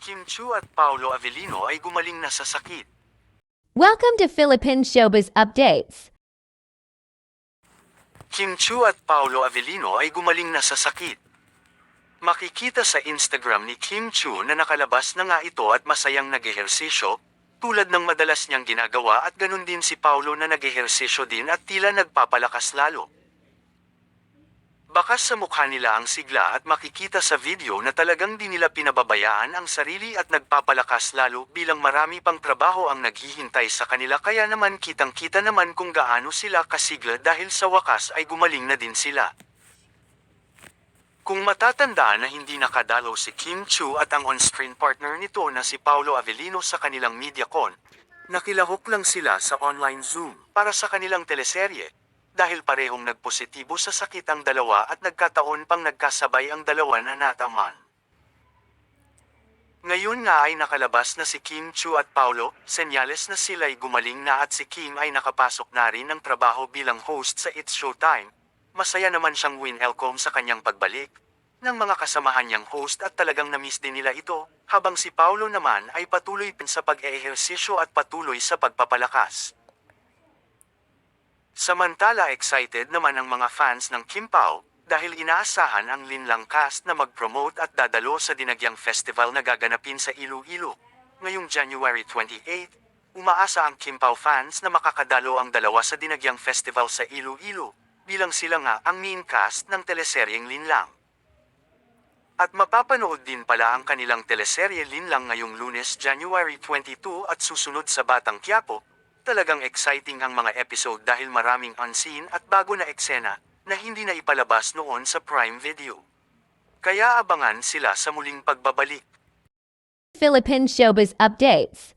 Kim Chu at Paolo Avellino ay gumaling na sa sakit. Welcome to Philippine Showbiz Updates. Kim Chu at Paolo Avellino ay gumaling na sa sakit. Makikita sa Instagram ni Kim Chu na nakalabas na nga ito at masayang nag-ehersisyo, tulad ng madalas niyang ginagawa at ganun din si Paolo na nag-ehersisyo din at tila nagpapalakas lalo. Bakas sa mukha nila ang sigla at makikita sa video na talagang di nila pinababayaan ang sarili at nagpapalakas lalo bilang marami pang trabaho ang naghihintay sa kanila kaya naman kitang kita naman kung gaano sila kasigla dahil sa wakas ay gumaling na din sila. Kung matatandaan na hindi nakadalaw si Kim Chu at ang on-screen partner nito na si Paolo Avellino sa kanilang MediaCon, nakilahok lang sila sa online Zoom para sa kanilang teleserye dahil parehong nagpositibo sa sakit ang dalawa at nagkataon pang nagkasabay ang dalawa na nataman. Ngayon nga ay nakalabas na si Kim Chu at Paolo, senyales na sila'y gumaling na at si Kim ay nakapasok na rin ng trabaho bilang host sa It's Showtime. Masaya naman siyang win welcome sa kanyang pagbalik ng mga kasamahan niyang host at talagang namiss din nila ito, habang si Paolo naman ay patuloy din sa pag-ehersisyo at patuloy sa pagpapalakas. Samantala excited naman ang mga fans ng Kim Pao dahil inaasahan ang Linlang cast na mag-promote at dadalo sa Dinagyang Festival na gaganapin sa Iloilo. Ngayong January 28, umaasa ang Kim Pao fans na makakadalo ang dalawa sa Dinagyang Festival sa Iloilo bilang sila nga ang main cast ng teleseryeng Linlang. At mapapanood din pala ang kanilang teleserye Linlang ngayong lunes January 22 at susunod sa Batang Quiapo. Talagang exciting ang mga episode dahil maraming unseen at bago na eksena na hindi na ipalabas noon sa Prime Video. Kaya abangan sila sa muling pagbabalik. Philippine Showbiz Updates.